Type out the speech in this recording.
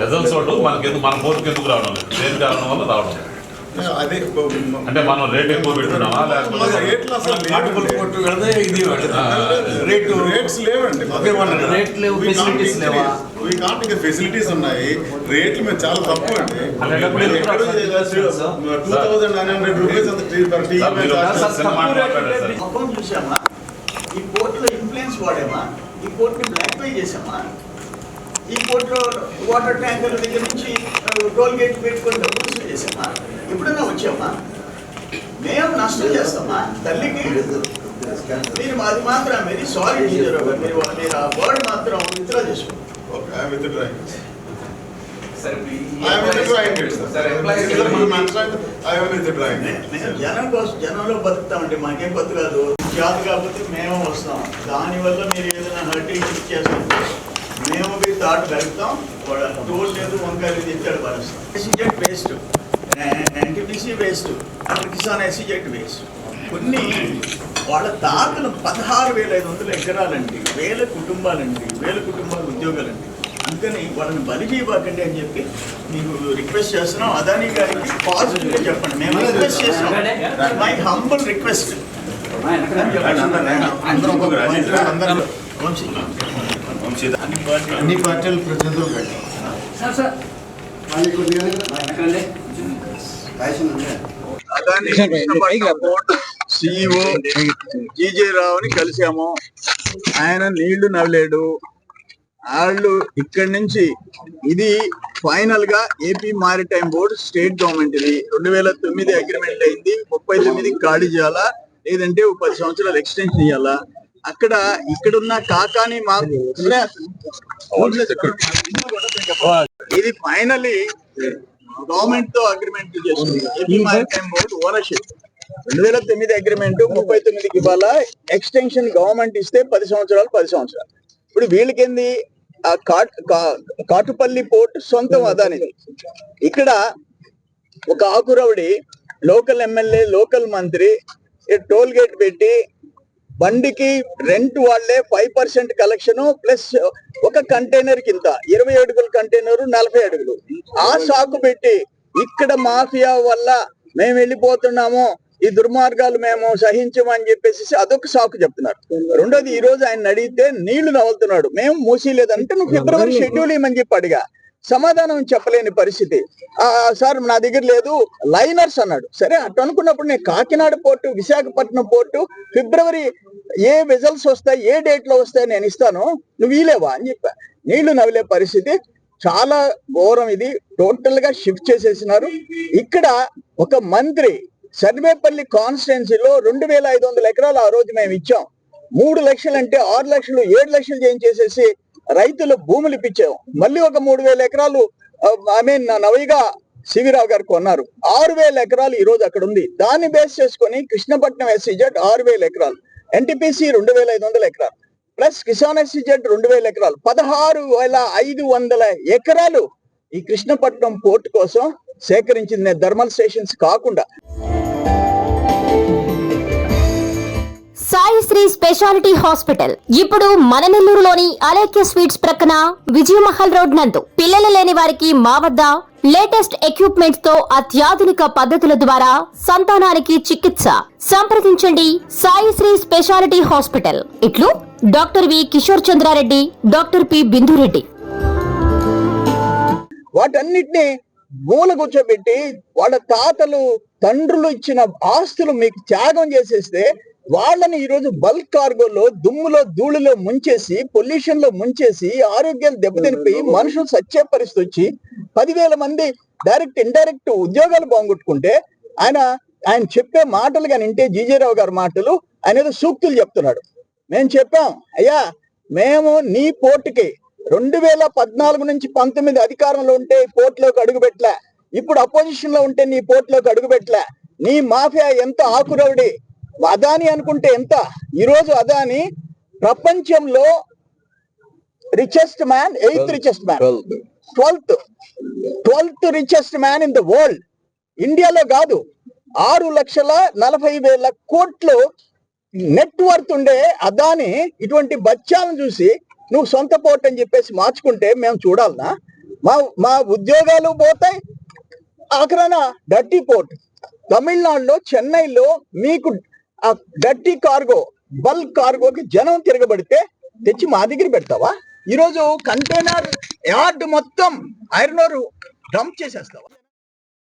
Results మనకి మన పోర్టుకి ఎందుకు రావడం లేదు? దేని కారణం వల్ల రావడం లేదు? అదే అంటే మనం రేట్ ఎక్కువ పెట్టున్నామా లేకపోతే రేట్లు అసలు కాటుకలు కొట్టు వెళదే ఇది రేటు రేట్స్ లేవండి. రేట్ లేవు, లేవా? కాంట్ ఫెసిలిటీస్ ఉన్నాయి. రేట్లు మేము చాలా తక్కువ అండి. Two thousand nine hundred rupees అంత టీ పర్ టీ చూసామా ఈ పోర్టులో ఇన్ఫ్లుయెన్స్ వాడామా? ఈ పోర్ట్ని బ్లాక్ పే చేసామా ఈ పోర్టులో వాటర్ ట్యాంకర్ల దగ్గర నుంచి టోల్ గేట్ పెట్టుకొని డబ్బులు వసూలు చేసామా ఎప్పుడైనా వచ్చామా? మేము నష్టం చేస్తామా? తల్లికి మీరు అది మాత్రం వెరీ సారీ టీచర్ మీరు మీరు ఆ వర్డ్ మాత్రం విత్డ్రా చేసుకోండి. ఓకే ఐ విత్ డ్రాయింగ్ సరే, మీ ఐ విత్ డ్రాయింగ్ సరే, employees కి ఐ విత్ డ్రాయింగ్ మే- మేము జనం కోసం జనంలో బతుకుతామండి మాకేం బతు కాదు జాబ్ కాకపోతే మేము వస్తాం. దానివల్ల మీరు ఏదైనా హర్టింగ్ చేస్తాం మేము మీ తాటు కలుపుతాం. టోల్ లేదు వంకాయలు తెచ్చాడు పరుస్తాం SEZ waste NTPC waste Kisan SEZ waste కొన్ని వాళ్ళ తాతలు పదహారు వేల ఐదు వందల ఎకరాలండి వేల కుటుంబాలండి వేల కుటుంబాల ఉద్యోగాలండి. అందుకని వాళ్ళని బలి చేయబాకండి అని చెప్పి మీకు రిక్వెస్ట్ చేస్తున్నాం. అదాని గారికి పాజిటివ్గా చెప్పండి. మేము రిక్వెస్ట్ చేస్తున్నాం. మై హంబుల్ రిక్వెస్ట్ అందరం అందరం అన్ని పార్టీల. ప్రతినిధులు సిఇఓ జీజే రావుని కలిసాము. ఆయన నీళ్ళు నవ్వలేడు వాళ్ళు ఇక్కడి నుంచి ఇది ఫైనల్గా AP maritime board state government ఇది రెండు వేల తొమ్మిది అగ్రిమెంట్ అయింది. ముప్పై తొమ్మిది ఖాళీ చేయాలా? లేదంటే ఒక పది సంవత్సరాలు ఎక్స్టెన్షన్ చేయాలా అక్కడ ఇక్కడున్న కాకాని మాకు ఇది ఫైనలీ గవర్నమెంట్తో అగ్రిమెంట్ చేసింది. ఏపీ మారిటైమ్ బోర్డు ఓనర్షిప్ రెండు వేల తొమ్మిది అగ్రిమెంట్ ముప్పై తొమ్మిదికి ఇవాళ ఎక్స్టెన్షన్ గవర్నమెంట్ ఇస్తే పది సంవత్సరాలు పది సంవత్సరాలు. ఇప్పుడు వీళ్ళకింది? ఆ కాటుపల్లి పోర్ట్ సొంతం అదానిది ఇక్కడ ఒక ఆకురవుడి లోకల్ ఎమ్మెల్యే లోకల్ మంత్రి టోల్ గేట్ పెట్టి బండికి రెంట్ వాళ్ళే ఫైవ్ పర్సెంట్ కలెక్షన్ ప్లస్ ఒక కంటైనర్ కింద ఇరవై అడుగుల కంటైనర్ నలభై అడుగులు. ఆ సాకు పెట్టి ఇక్కడ మాఫియా వల్ల మేము వెళ్ళిపోతున్నాము ఈ దుర్మార్గాలు మేము సహించమని చెప్పేసి అదొక సాకు చెప్తున్నారు. రెండోది ఈ రోజు ఆయన అడిగితే నీళ్ళు నవ్వుతున్నాడు మేము మూసీలేదంటే నువ్వు ఫిబ్రవరి షెడ్యూల్ ఇవ్వమని చెప్పి అడిగా. సమాధానం చెప్పలేని పరిస్థితి. ఆ సార్ నా దగ్గర లేదు లైనర్స్ అన్నాడు. సరే అటు అనుకున్నప్పుడు నేను కాకినాడ పోర్టు విశాఖపట్నం పోర్టు ఫిబ్రవరి ఏ విజల్స్ వస్తాయి ఏ డేట్లో వస్తాయి నేను ఇస్తాను నువ్వు వీలేవా అని చెప్పా. నీళ్ళు నవ్విలే పరిస్థితి. చాలా ఘోరం ఇది. టోటల్గా షిఫ్ట్ చేసేసినారు. ఇక్కడ ఒక మంత్రి సర్వేపల్లి కాన్స్టిట్యున్సీలో రెండు వేల ఐదు వందల ఎకరాలు ఆ రోజు మేము ఇచ్చాం. మూడు లక్షలు అంటే ఆరు లక్షలు ఏడు లక్షలు చేయించేసేసి రైతుల భూములు ఇప్పించాం మళ్ళీ ఒక మూడు వేల ఎకరాలు ఐ మీన్ నవయిగా సివిరావు గారు కొన్నారు. ఆరు వేల ఎకరాలు ఈ రోజు అక్కడ ఉంది. దాన్ని బేస్ చేసుకొని కృష్ణపట్నం ఎస్సీజెడ్ ఆరు వేల ఎకరాలు ఎన్టీపీసీ రెండు వేల ఐదు వందల ఎకరాలు ప్లస్ కిసాన్ ఎస్సీజెడ్ రెండు వేల ఎకరాలు. పదహారు వేల ఐదు వందల ఎకరాలు ఈ కృష్ణపట్నం పోర్ట్ కోసం సేకరించింది ధర్మల్ స్టేషన్స్ కాకుండా. Sri speciality hospital. ఇప్పుడు మన నెల్లూరులోని అలేఖ్య స్వీట్స్ ప్రక్కన విజయమహల్ రోడ్ నందు పిల్లలు లేని వారికి మా వద్ద లేటెస్ట్ ఎక్విప్మెంట్తో అత్యాధునిక పద్ధతుల ద్వారా సంతానానికి చికిత్స. సంప్రదించండి సాయిశ్రీ స్పెషాలిటీ హాస్పిటల్. ఇట్లు doctor V Kishore Chandrareddy doctor P Bindureddy. వాటన్నిటిని మూల కూర్చోబెట్టి వాళ్ళ తాతలు తండ్రులు ఇచ్చిన ఆస్తులు మీకు త్యాగం చేసేస్తే వాళ్ళని ఈరోజు బల్క్ కార్గోలో దుమ్ములో ధూళిలో ముంచేసి పొల్యూషన్లో ముంచేసి ఆరోగ్యాలు దెబ్బతినిపోయి మనుషులు సచ్చే పరిస్థితి వచ్చి పదివేల మంది డైరెక్ట్ ఇండైరెక్ట్ ఉద్యోగాలు బాగుంటుకుంటే ఆయన ఆయన చెప్పే మాటలు కానీ వింటే జీజేరావు గారి మాటలు ఆయన ఏదో సూక్తులు చెప్తున్నాడు. మేము చెప్పాం అయ్యా మేము నీ పోర్టుకి రెండు వేల పద్నాలుగు నుంచి పంతొమ్మిది అధికారంలో ఉంటే పోర్టులోకి అడుగుపెట్టలే. ఇప్పుడు అపోజిషన్లో ఉంటే నీ పోర్టులోకి అడుగుపెట్టలే. నీ మాఫియా ఎంత ఆకురవుడి అదాని అనుకుంటే ఎంత? ఈ రోజు అదాని ప్రపంచంలో richest man eighth richest man twelfth twelfth richest man in the world ఇండియాలో కాదు. ఆరు లక్షల నలభై వేల కోట్లు నెట్ వర్త్ ఉండే అదాని ఇటువంటి బచ్చాలను చూసి నువ్వు సొంత పోర్ట్ అని చెప్పేసి మార్చుకుంటే మేము చూడాలనా? మా మా ఉద్యోగాలు పోతాయి. ఆఖరాన డర్టీ పోర్ట్. తమిళనాడులో చెన్నైలో మీకు ఆ డర్టీ కార్గో బల్క్ కార్గోకి జనం తిరగబడితే తెచ్చి మా దగ్గర పెడతావా? ఈరోజు కంటైనర్ యార్డ్ మొత్తం ఐరన్ డంప్ చేసేస్తావా?